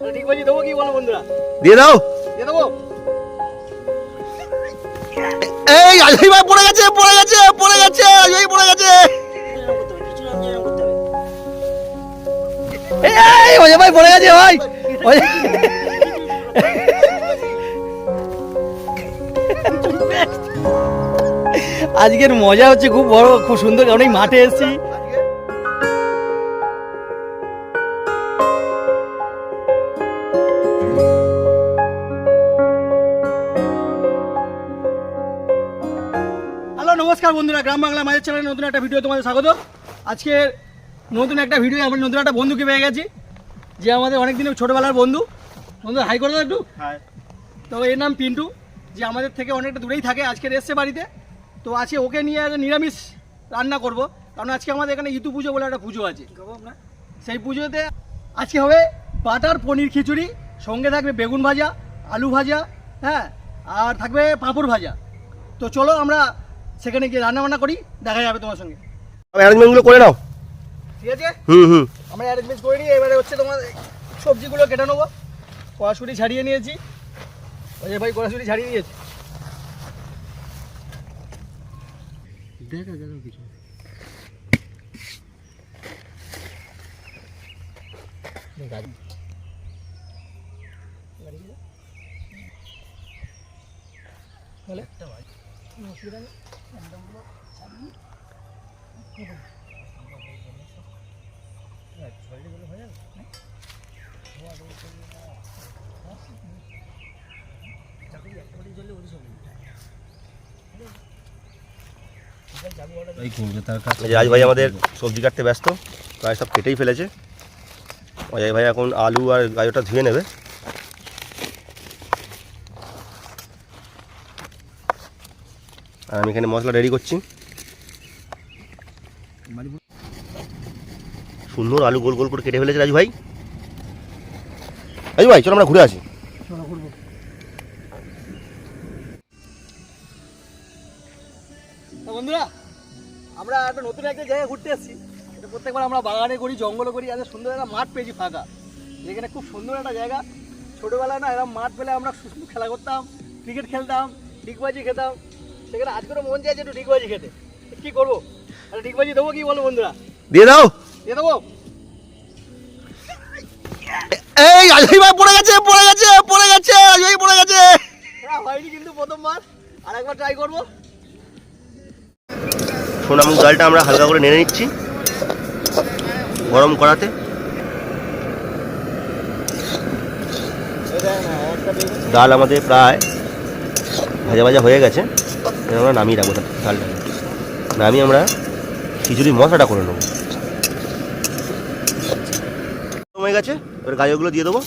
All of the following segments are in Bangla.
ঠিক বলছি দেবো কি বলো বন্ধুরা? দিয়ে দাও। দিয়ে দেবো? এই অজয় ভাই পড়ে গেছে পড়ে গেছে পড়ে গেছে অজয় পড়ে গেছে। এই অজয় ভাই পড়ে গেছে ভাই। আজকের মজা হচ্ছে খুব বড় খুব সুন্দর অনেক মাঠে এসেছি। নমস্কার বন্ধুরা গ্রাম বাংলা মাঝের চ্যানেলে নতুন একটা ভিডিও তোমাদের স্বাগত। আজকে নতুন একটা ভিডিও আমরা নতুন একটা বন্ধুকে পেয়ে গেছি যে আমাদের অনেক দিনের ছোটোবেলার বন্ধু। বন্ধু হাই করে দাও একটু। তো এর নাম পিন্টু যে আমাদের থেকে অনেকটা দূরেই থাকে আজকে এসছে বাড়িতে। তো আজকে ওকে নিয়ে নিরামিষ রান্না করব কারণ আজকে আমাদের এখানে ইতু পুজো বলে একটা পুজো আছে। সেই পুজোতে আজকে হবে বাটার পনির খিচুড়ি সঙ্গে থাকবে বেগুন ভাজা আলু ভাজা হ্যাঁ আর থাকবে পাঁপড় ভাজা। তো চলো আমরা সেখানে গিয়ে রান্না বান্না করি দেখা যাবে তোমার সঙ্গে। অ্যারেঞ্জমেন্টগুলো করে নাও। ঠিক আছে? হুম হুম। আমরা অ্যারেঞ্জমেন্ট করে নিই এবারে হচ্ছে তোমার সবজিগুলো কেটে নেব। কড়াশুটি ছাড়িয়ে নিয়েছি। ওই যে ভাই কড়াশুটি ছাড়িয়ে নিয়েছি দেখা গেল কিছু রাজ ভাই আমাদের সবজি কাটতে ব্যস্ত, প্রায় সব কেটেই ফেলেছে। অজয় ভাই এখন আলু আর গাজরটা ধুয়ে নেবে। আর আমি এখানে মশলা রেডি করছি। সুন্দর আলু গোল গোল করে কেটে ফেলেছে রাজু ভাই। রাজু ভাই চলো আমরা ঘুরে আসি। বন্ধুরা আমরা একটা নতুন একটা জায়গায় ঘুরতে এসেছি। এটা প্রত্যেকবার আমরা বাগানে করি জঙ্গলে করি এত সুন্দর একটা মাঠ পেয়েছি ফাঁকা। যেখানে খুব সুন্দর একটা জায়গা। ছোটোবেলায় না এরকম মাঠ পেলে আমরা সুন্দর খেলা করতাম ক্রিকেট খেলতাম ডিগবাজি খেতাম সেখানে আজকেরও মন চাইছে একটু ডিগবাজি খেতে। কী করব? ডিগবাজি দেবো কি বলো বন্ধুরা? দিয়ে দাও। দিয়ে দেবো। এই অজয় ভাই পড়ে গেছে পড়ে গেছে পড়ে গেছে অজয় পড়ে গেছে। হ্যাঁ হয়নি কিন্তু প্রথমবার আর একবার ট্রাই করব সোনামুখ ডালটা আমরা হালকা করে নেড়ে নিচ্ছি গরম করাতে। ডাল আমাদের প্রায় ভাজা ভাজা হয়ে গেছে আমরা নামিয়ে রাখব ডালটা নামিয়ে আমরা খিচুড়ি মশলাটা করে নেব হয়ে গেছে এবার গাজরগুলো দিয়ে দেবো।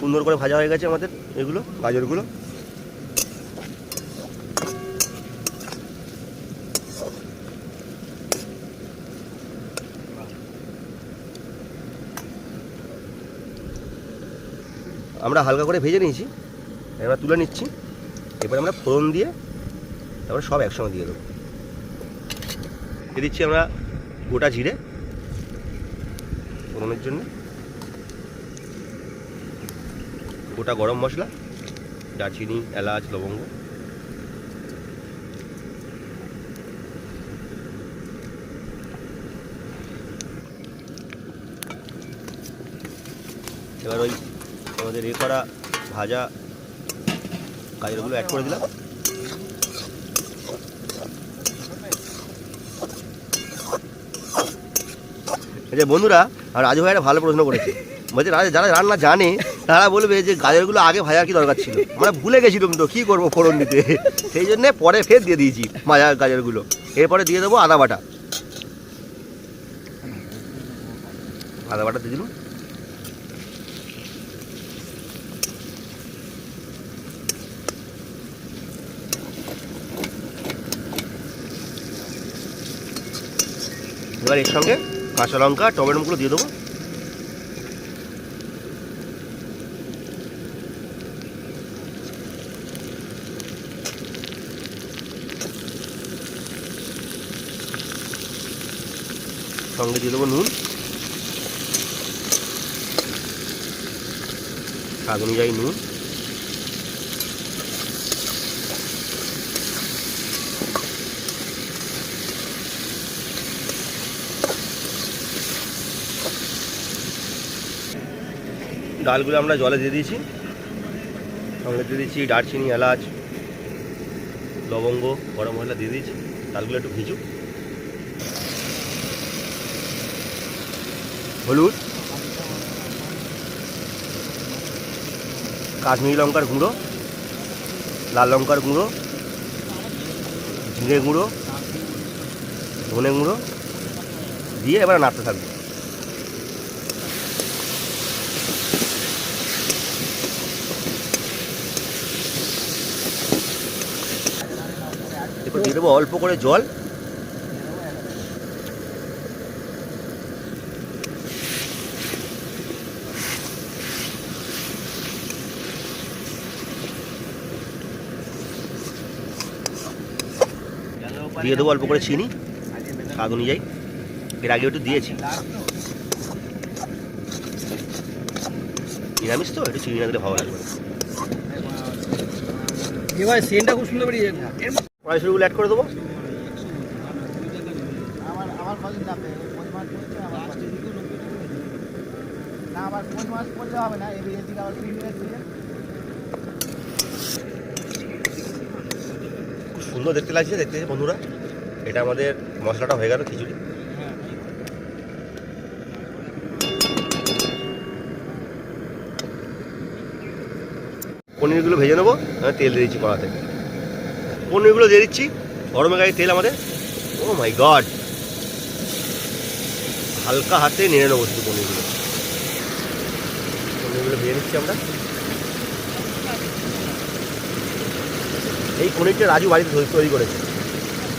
সুন্দর করে ভাজা হয়ে গেছে আমাদের এগুলো গাজরগুলো। আমরা হালকা করে ভেজে নিয়েছি। এবার তুলে নিচ্ছি। এবার আমরা ফোড়ন দিয়ে তারপরে সব একসঙ্গে দিয়ে দেবো। দিয়ে দিচ্ছি আমরা গোটা জিরে ফোড়নের জন্য। গোটা গরম মশলা, দারচিনি, এলাচ, লবঙ্গ। এবার ওই আমাদের এ করা ভাজা গাজরগুলো অ্যাড করে দিলাম। যে বন্ধুরা রাজু ভাই ভালো প্রশ্ন করেছে। বলছে, রাজা, যারা রান্না জানে, তারা বলবে যে গাজরগুলো আগে ভাজার কি দরকার ছিল? আমরা ভুলে গেছিলাম তো কী করব ফোড়ন দিতে? সেই জন্যে পরে ফের দিয়ে দিয়েছি ভাজা গাজরগুলো। এরপরে দিয়ে দেবো আদা বাটা। আদা বাটা দিয়ে দিলাম। এবার এর সঙ্গে কাঁচা লঙ্কা টমেটোগুলো দিয়ে দেবো। সঙ্গে দিয়ে দেবো নুন। স্বাদ অনুযায়ী নুন। ডালগুলো আমরা জলে দিয়ে দিয়েছি। সঙ্গে দিয়ে দিয়েছি দারচিনি, এলাচ, লবঙ্গ, গরম মশলা দিয়ে দিয়েছি। ডালগুলো একটু ভিজুক। হলুদ, কাশ্মীরি লঙ্কার গুঁড়ো, লাল লঙ্কার গুঁড়ো, জিরে গুঁড়ো, ধনে গুঁড়ো দিয়ে এবার নাড়তে থাকবে। দেবো, অল্প করে জল। দিয়ে দেবো অল্প করে চিনি। স্বাদ অনুযায়ী। এর আগে একটু দিয়েছি। নিরামিষ তো, একটু চিনি না দিলে ভালো লাগবে না। খুব সুন্দর বেরিয়ে কড়াইশুড়িগুলো অ্যাড করে দেবো। আমার আমার না মাছ আবার হবে না? এদিকে এদিকে আবার সুন্দর দেখতে লাগছে দেখতে বন্ধুরা। এটা আমাদের মশলাটা হয়ে গেল খিচুড়ি। পনিরগুলো ভেজে নেব তেল দিয়ে দিচ্ছি কড়াতে। পনিরগুলো দিয়ে দিচ্ছি। গরমে গায়ে তেল আমাদের। ও মাই গড হালকা হাতে নেড়ে নেব শুধু পনিরগুলো পনিরগুলো ভেজে নিচ্ছি আমরা। এই পনিরটা রাজু বাড়িতে তৈরি- তৈরি করেছে।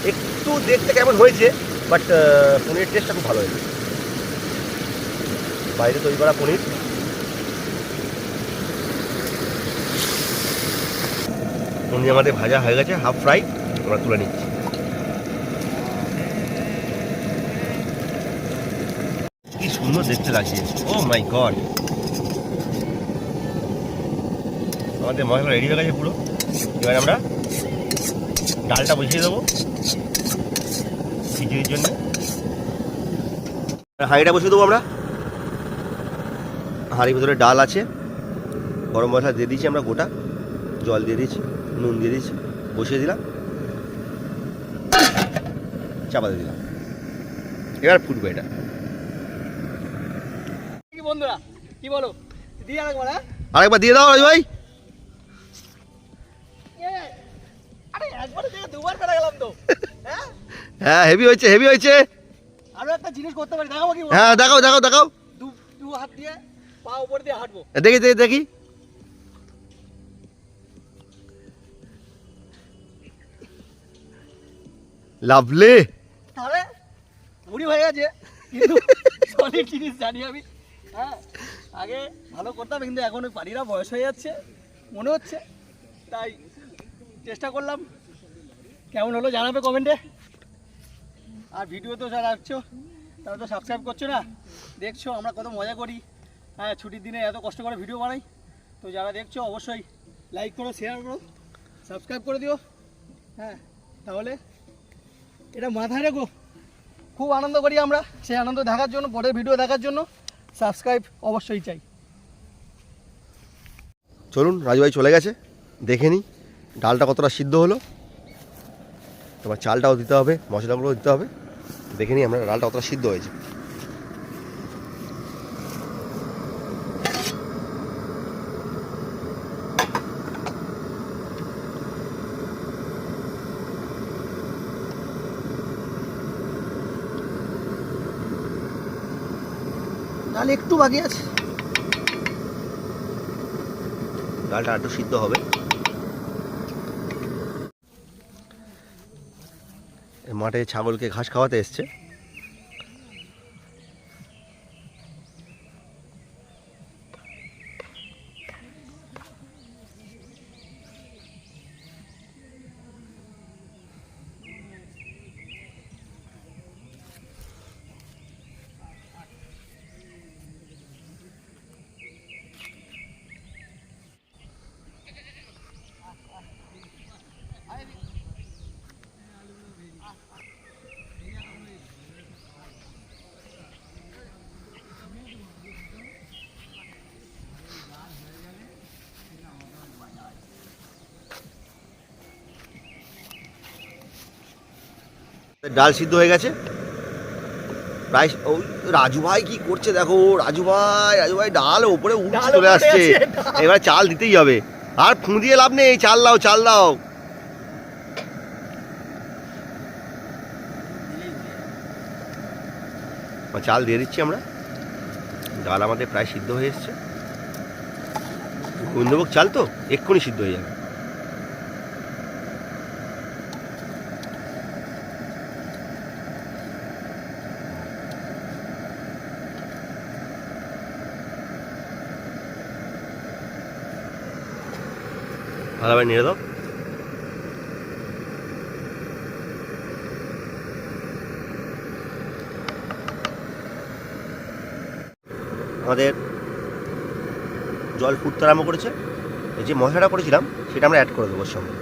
একটু দেখতে কেমন হয়েছে বাট পনিরের টেস্টটা খুব ভালো হয়েছে। বাইরে তৈরি করা পনির। পনির আমাদের ভাজা হয়ে গেছে হাফ ফ্রাই আমরা তুলে নিচ্ছি। কি সুন্দর দেখতে লাগছে। ও মাই গড আমাদের মশলা রেডি হয়ে গেছে পুরো। এবার আমরা ডালটা বসিয়ে দেবো খিচুড়ির জন্য। হাঁড়িটা বসিয়ে দেবো আমরা। হাঁড়ির ভিতরে ডাল আছে। গরম মশলা দিয়ে দিয়েছি আমরা গোটা। জল দিয়ে দিয়েছি। নুন দিয়ে দিয়েছি বসিয়ে দিলাম। চাপা দিয়ে দিলাম। এবার ফুটবে এটা। বন্ধুরা কি বলো? দিয়ে আরেকবার হ্যাঁ? আরেকবার দিয়ে দাও ভাই। আরে একবারে থেকে দুবার বেড়ে গেলাম তো হ্যাঁ? হ্যাঁ হেভি হয়েছে হেভি হয়েছে। আরও একটা জিনিস করতে পারি দেখাবো কি হ্যাঁ দেখাও দেখাও দু হাত দিয়ে পা উপর দিয়ে হাঁটবো। দেখি দেখি দেখি। লাভলি তাহলে বুড়ি হয়ে গেছে। কিন্তু সলিড জিনিস জানি আমি। হ্যাঁ আগে ভালো করতাম, কিন্তু এখন ওই না বয়স হয়ে যাচ্ছে, মনে হচ্ছে। তাই চেষ্টা করলাম। কেমন হলো জানাবে কমেন্টে আর ভিডিও তো যারা রাখছো তারা তো সাবস্ক্রাইব করছ না। দেখছ, আমরা কত মজা করি। হ্যাঁ ছুটির দিনে এত কষ্ট করে ভিডিও বানাই। তো যারা দেখছ, অবশ্যই লাইক করো শেয়ার করো সাবস্ক্রাইব করে দিও। হ্যাঁ তাহলে এটা মাথায় রেখো। খুব আনন্দ করি আমরা। সেই আনন্দ দেখার জন্য, পরের ভিডিও দেখার জন্য সাবস্ক্রাইব অবশ্যই চাই। চলুন রাজুভাই চলে গেছে। দেখে নিই ডালটা কতটা সিদ্ধ হলো। তোমার চালটাও দিতে হবে মশলাগুলো দিতে হবে। দেখে নিই আমরা ডালটা কতটা সিদ্ধ হয়েছে। তাহলে একটু বাকি আছে। ডালটা একটু সিদ্ধ হবে। মাঠে ছাগলকে ঘাস খাওয়াতে এসছে। ডাল সিদ্ধ হয়ে গেছে। প্রায় ও রাজু ভাই কি করছে দেখো রাজু ভাই রাজু ভাই ডাল ওপরে উঠছে ডাল চলে আসছে। এবার চাল দিতেই হবে। আর ফুঁ দিয়ে লাভ নেই চাল দাও চাল দাও। চাল দিয়ে দিচ্ছি আমরা। ডাল আমাদের প্রায় সিদ্ধ হয়ে এসছে। গোবিন্দভোগ চাল তো এক্ষুনি সিদ্ধ হয়ে যাবে। ভালোভাবে নিয়ে দাও আমাদের জল ফুটতে আরম্ভ করেছে। এই যে মশলাটা করেছিলাম, সেটা আমরা অ্যাড করে দেবো সঙ্গে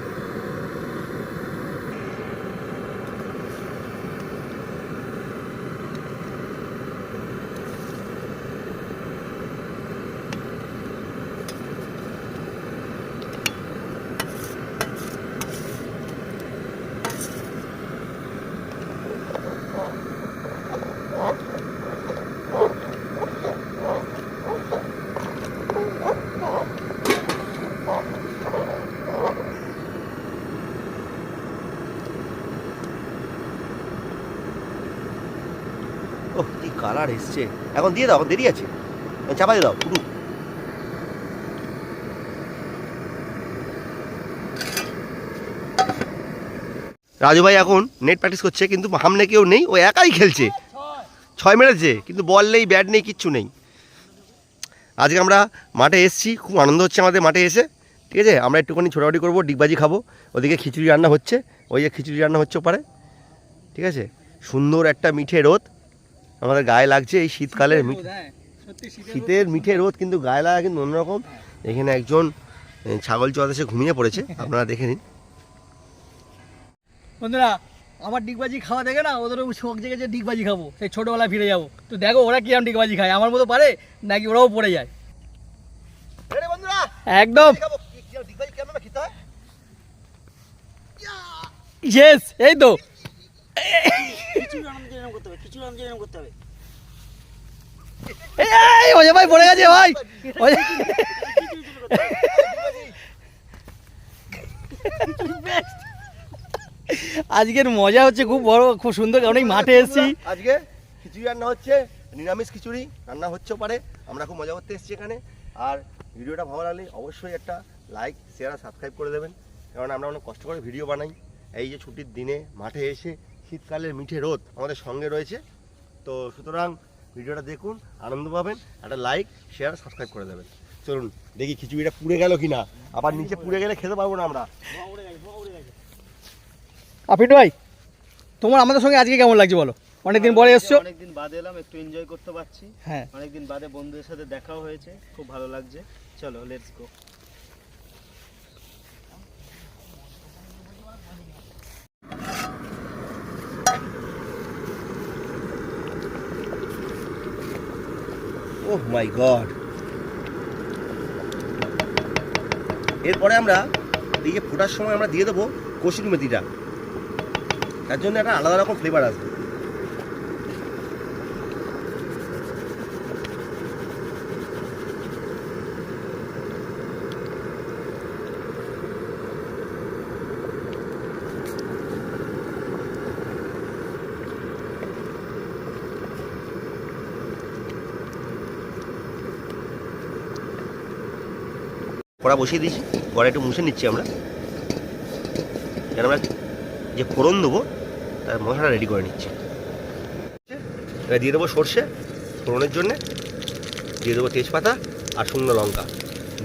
ও কি কালার এসছে। এখন দিয়ে দাও দেরি আছে। চাপা দিয়ে দাও, পুরো। রাজু ভাই এখন নেট প্র্যাকটিস করছে, কিন্তু সামনে কেউ নেই, ও একাই খেলছে। ছয় মেরেছে, কিন্তু বল নেই ব্যাট নেই, কিচ্ছু নেই। আজকে আমরা মাঠে এসেছি, খুব আনন্দ হচ্ছে আমাদের মাঠে এসে। ঠিক আছে? আমরা একটুখানি ছোটাছুটি করব ডিগবাজি খাব। ওদিকে খিচুড়ি রান্না হচ্ছে, ওই যে খিচুড়ি রান্না হচ্ছে ওপারে। ঠিক আছে? সুন্দর একটা মিঠে রোদ। আমাদের গায়ে লাগছে এই শীতকালের হ্যাঁ, শীতের মিঠে রোদ কিন্তু গায়ে লাগা কিন্তু অন্যরকম এখানে একজন ছাগল চোয়াতে সে ঘুমিয়ে পড়েছে আপনারা দেখে নিন বন্ধুরা আমার ডিগবাজি খাওয়া দেখে না ওদেরও শখ জেগেছে ডিগবাজি খাব সেই ছোটোবেলায় ফিরে যাব তো দেখো ওরা কিরম ডিগবাজি খায় আমার মতো পারে নাকি ওরাও পড়ে যায় একদম ইয়েস এই তো এই ওজে ভাই পড়ে গেছে ভাই। ওজে আজকের মজা হচ্ছে খুব বড় খুব সুন্দর কারণ এই মাঠে এসেছি। আজকে খিচুড়ি রান্না হচ্ছে নিরামিষ খিচুড়ি রান্না হচ্ছেও পারে। আমরা খুব মজা করতে এসেছি এখানে। আর ভিডিওটা ভালো লাগলে অবশ্যই একটা লাইক শেয়ার আর সাবস্ক্রাইব করে দেবেন। কারণ আমরা অনেক কষ্ট করে ভিডিও বানাই। এই যে ছুটির দিনে মাঠে এসে শীতকালের মিঠে রোদ আমাদের সঙ্গে রয়েছে। তো সুতরাং ভিডিওটা দেখুন আনন্দ পাবেন একটা লাইক শেয়ার সাবস্ক্রাইব করে দেবেন। চলুন দেখি খিচুড়িটা পুড়ে গেল কিনা। আবার নিচে পুড়ে গেলে খেতে পারব না আমরা। আপিটু ভাই তোমার আমাদের সঙ্গে আজকে কেমন লাগছে বলো? অনেকদিন পরে এসছো। অনেকদিন বাদে এলাম একটু এনজয় করতে পারছি। হ্যাঁ। অনেকদিন বাদে বন্ধুদের সাথে দেখাও হয়েছে খুব ভালো লাগছে। চলো let's go oh my god এরপরে আমরা এই যে ফোটার সময় আমরা দিয়ে দেবো কষি মেথিটা। তার জন্য একটা আলাদা রকম ফ্লেভার আসবে। কড়া বসিয়ে দিয়েছি কড়া একটু মুছে নিচ্ছি আমরা। কেন আমরা যে ফোড়ন দেবো, তার মশলাটা রেডি করে নিচ্ছি। এবার দিয়ে দেবো সর্ষে ফোড়নের জন্যে, দিয়ে দেবো তেজপাতা আর শুকনো লঙ্কা।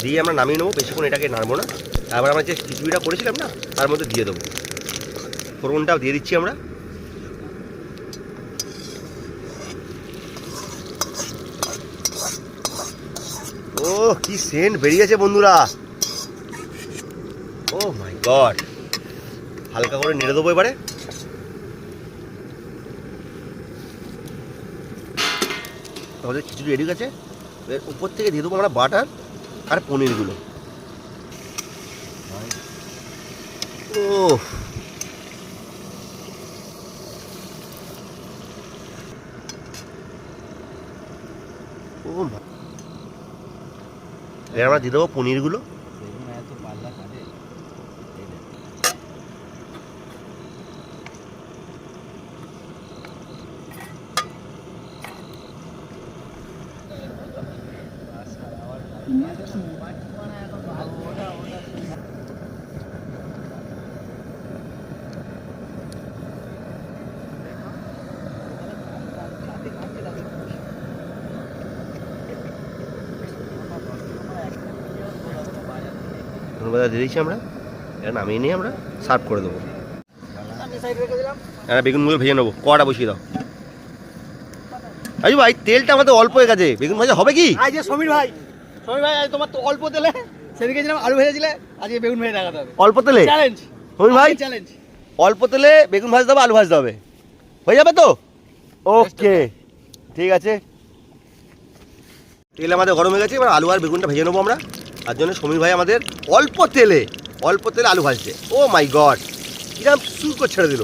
দিয়ে আমরা নামিয়ে নেব, বেশিক্ষণ এটাকে নাড়বো না। তারপর আমরা যে খিচুড়িটা করেছিলাম না, তার মধ্যে দিয়ে দেবো। ফোড়নটাও দিয়ে দিচ্ছি আমরা। কি সেন্ট বেরিয়েছে বন্ধুরা? ও মাই গড হালকা করে নেড়ে দেবো এবারে। তাহলে খিচুড়ি রেডি গেছে। এর উপর থেকে দিয়ে দেবো আমরা বাটার আর পনিরগুলো। ও ও মা এবার আমরা দিয়ে দেবো পনিরগুলো। ধন্যবাদ দিয়ে দিচ্ছি আমরা। এটা নামিয়ে নিয়ে আমরা সার্ভ করে দেবো। রেখে বেগুনগুলো ভেজে নেব। কটা বসিয়ে দাও। আজু ভাই তেলটা আমাদের অল্প হয়ে গেছে বেগুন ভাজা হবে কি? আজ সমীর ভাই। সমীর ভাই তোমার তো অল্প তেলে। সেদিকে ছিলাম আলু ভেজেছিলে আজকে বেগুন ভেজে দেখাতে হবে। অল্প তেলে? চ্যালেঞ্জ সমীর ভাই? চ্যালেঞ্জ অল্প তেলে বেগুন ভাজতে হবে আলু ভাজতে হবে। হয়ে যাবে তো? ওকে ঠিক আছে। তেল আমাদের গরম হয়ে গেছে এবার আলু আর বেগুনটা ভেজে নেব আমরা। তার জন্য সমীর ভাই আমাদের অল্প তেলে অল্প তেলে আলু ভাজছে। ও মাই গড কিরম সুর করে ছেড়ে দিল।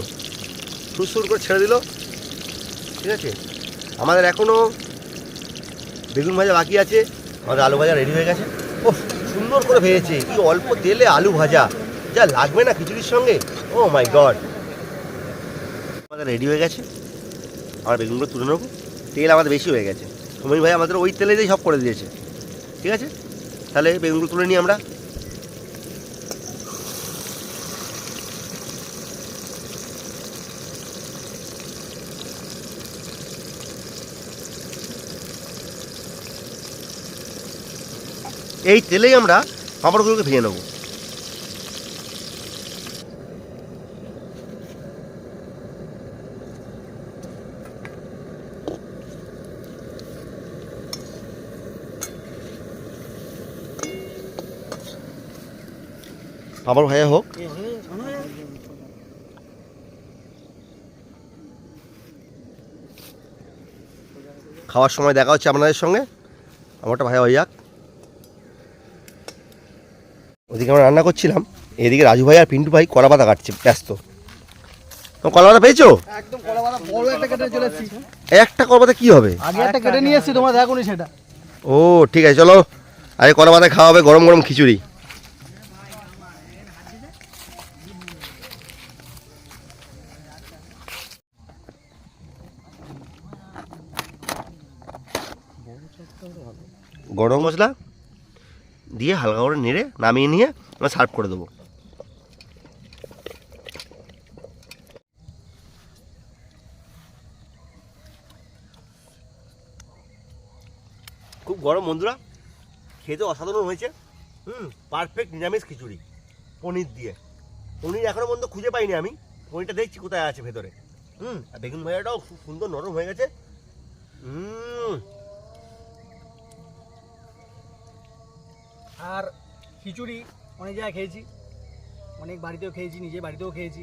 সুর সুর করে ছেড়ে দিল। ঠিক আছে? আমাদের এখনও বেগুন ভাজা বাকি আছে। আমাদের আলু ভাজা রেডি হয়ে গেছে। ও সুন্দর করে ভেজেছে। কি অল্প তেলে আলু ভাজা। যা লাগবে না খিচুড়ির সঙ্গে? ও মাই গড আমাদের রেডি হয়ে গেছে। আমরা বেগুনগুলো তুলে নেব। তেল আমাদের বেশি হয়ে গেছে। সমীর ভাই আমাদের ওই তেলে দিয়ে সব করে দিয়েছে। ঠিক আছে? তাহলে বেগুনগুলো তুলে নিই আমরা। এই তেলেই আমরা পাঁপড়গুলোকে ভেজে নেব। পাঁপড় ভাজা হোক। খাওয়ার সময় দেখা হচ্ছে আপনাদের সঙ্গে। আমারটা ভাজা হয়ে যাক। ওদিকে আমরা রান্না করছিলাম। এদিকে রাজু ভাই আর পিন্টু ভাই কলা পাতা কাটছে ব্যস্ত। তো কলা পাতা পেয়েছ? একদম কলা পাতা বড় একটা কেটে চলে এসেছি। একটা কলা পাতা কি হবে? আগে একটা কেটে নিয়ে এসেছি তোমরা দেখো সেটা। ও ঠিক আছে চলো। আরে কলা পাতা খাওয়া হবে গরম গরম খিচুড়ি। গরম মশলা দিয়ে হালকা করে নেড়ে নামিয়ে নিয়ে আমরা সার্ভ করে দেবো। খুব গরম বন্ধুরা। খেতে অসাধারণ হয়েছে। হুম পারফেক্ট নিরামিষ খিচুড়ি। পনির দিয়ে। পনির এখনও পর্যন্ত খুঁজে পাইনি আমি। পনিরটা দেখছি কোথায় আছে ভেতরে। হুম, আর বেগুন ভাজাটাও খুব সুন্দর নরম হয়ে গেছে। হুম। আর খিচুড়ি অনেক জায়গায় খেয়েছি। অনেক বাড়িতেও খেয়েছি নিজে বাড়িতেও খেয়েছি।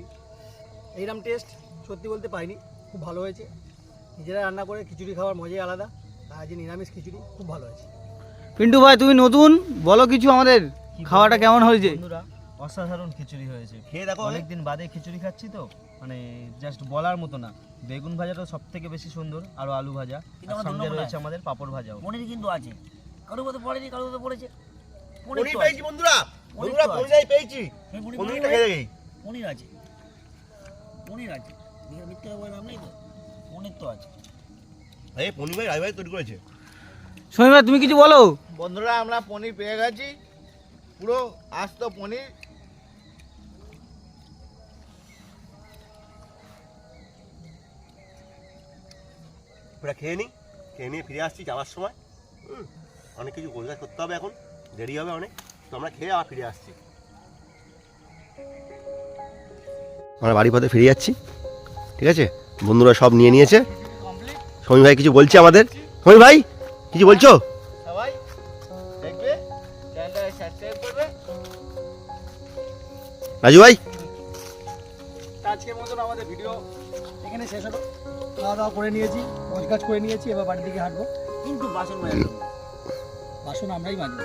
এইরকম টেস্ট সত্যি বলতে পাইনি খুব ভালো হয়েছে। নিজেরা রান্না করে খিচুড়ি খাওয়ার মজাই আলাদা আর আজ নিরামিষ খিচুড়ি খুব ভালো হয়েছে। পিন্টু ভাই তুমি নতুন? বলো কিছু আমাদের খাওয়াটা কেমন হয়েছে? বন্ধুরা অসাধারণ খিচুড়ি হয়েছে। খেয়ে দেখো অনেকদিন বাদে খিচুড়ি খাচ্ছি তো মানে জাস্ট বলার মতো না। বেগুন ভাজাটা সব থেকে বেশি সুন্দর আর আলু ভাজা আর সঙ্গে রয়েছে আমাদের পাপড় ভাজাও। পনির কিন্তু আছে। কারোর মতো পড়েনি কারোর মতো পড়েছে। পনির পনির পেয়েছি। বন্ধুরা। পনির বন্ধুরা তো পেয়েছি। পনির পনিরটা খেয়ে দেখি। পনির আছে। পনির আছে। মিথ্যে- মিথ্যে বলে লাভ তো? পনির তো আছে। এই পনির ভাই তৈরি করেছে। ভাই তুমি কিছু বলো? বন্ধুরা আমরা পনির পেয়ে গেছি। পুরো আস্ত পনির। ওটা খেয়ে নিই খেয়ে নিয়ে ফিরে আসছি যাওয়ার সময়। হুম অনেক কিছু গোলগাছ করতে হবে এখন। দেরি হবে অনেক তো আমরা খেয়ে আবার ফিরে আসছি। আমরা বাড়ি পথে ফিরে যাচ্ছি ঠিক আছে? বন্ধুরা সব নিয়ে নিয়েছে। সমী ভাই কিছু বলছে আমাদের? সমী ভাই কিছু বলছো? রাজু ভাই? আজকের মতন আমাদের ভিডিও এখানে শেষ হলো। খাওয়া দাওয়া করে নিয়েছি কাজ করে নিয়েছি এবার বাড়ির দিকে হাঁটবো। কিন্তু বাসন বাসন আমরাই মাজবো।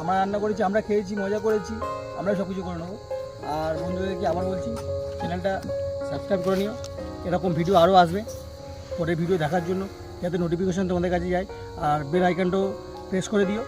আমরা রান্না করেছি, আমরা খেয়েছি, মজা করেছি, আমরা সব কিছু করে নেব। আর বন্ধুদেরকে আবার বলছি, চ্যানেলটা সাবস্ক্রাইব করে নিও। এরকম ভিডিও আরও আসবে পরে ভিডিও দেখার জন্য, যাতে নোটিফিকেশান তোমাদের কাছে যায়। আর বেল আইকনটাও প্রেস করে দিও।